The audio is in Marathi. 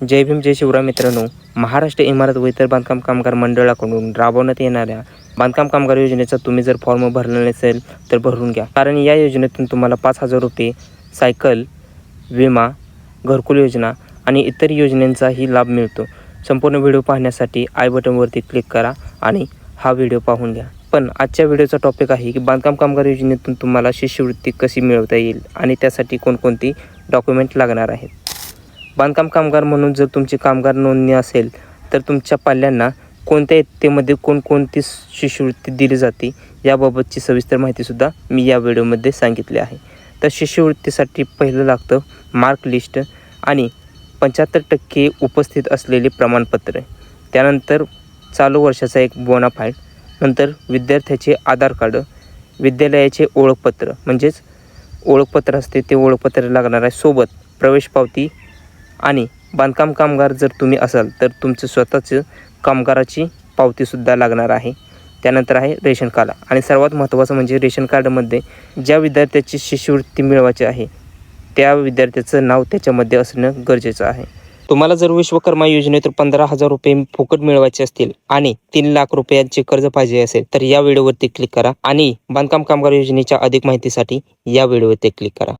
जय भीम जय शिवराय मित्रांनो. महाराष्ट्र इमारत व इतर बांधकाम कामगार मंडळाकडून राबवण्यात येणाऱ्या बांधकाम कामगार योजनेचा तुम्ही जर फॉर्म भरला नसेल तर भरून घ्या. कारण या योजनेतून तुम्हाला पाच हजार रुपये सायकल विमा घरकुल योजना आणि इतर योजनांचाही लाभ मिळतो. संपूर्ण व्हिडिओ पाहण्यासाठी आय बटनवरती क्लिक करा आणि हा व्हिडिओ पाहून घ्या. पण आजच्या व्हिडिओचा टॉपिक आहे की बांधकाम कामगार योजनेतून तुम्हाला शिष्यवृत्ती कशी मिळवता येईल आणि त्यासाठी कोणकोणती डॉक्युमेंट लागणार आहेत? बांधकाम कामगार म्हणून जर तुमची कामगार नोंदणी असेल तर तुमच्या पाल्यांना कोणत्या इयत्तेमध्ये कोणकोणती शिष्यवृत्ती दिली जाते याबाबतची सविस्तर माहितीसुद्धा मी या व्हिडिओमध्ये सांगितली आहे. तर शिष्यवृत्तीसाठी पहिलं लागतं मार्क लिस्ट आणि पंच्याहत्तर टक्के उपस्थित असलेले प्रमाणपत्र. त्यानंतर चालू वर्षाचा एक बोनाफाईड नंतर विद्यार्थ्याचे आधार कार्ड विद्यालयाचे ओळखपत्र म्हणजेच ओळखपत्र असते ते ओळखपत्र लागणार आहे सोबत प्रवेश पावती आणि बांधकाम कामगार जर तुम्ही असाल तर तुमचं स्वतःचं कामगाराची पावतीसुद्धा लागणार आहे. त्यानंतर आहे रेशन कार्ड. आणि सर्वात महत्त्वाचं म्हणजे रेशन कार्डमध्ये ज्या विद्यार्थ्याची शिष्यवृत्ती मिळवायची आहे त्या विद्यार्थ्याचं नाव त्याच्यामध्ये असणं गरजेचं आहे. तुम्हाला जर विश्वकर्मा योजनेतून पंधरा हजार रुपये फुकट मिळवायचे असतील आणि तीन लाख रुपयांचे कर्ज पाहिजे असेल तर या व्हिडिओवरती क्लिक करा आणि बांधकाम कामगार योजनेच्या अधिक माहितीसाठी या व्हिडिओवरती क्लिक करा.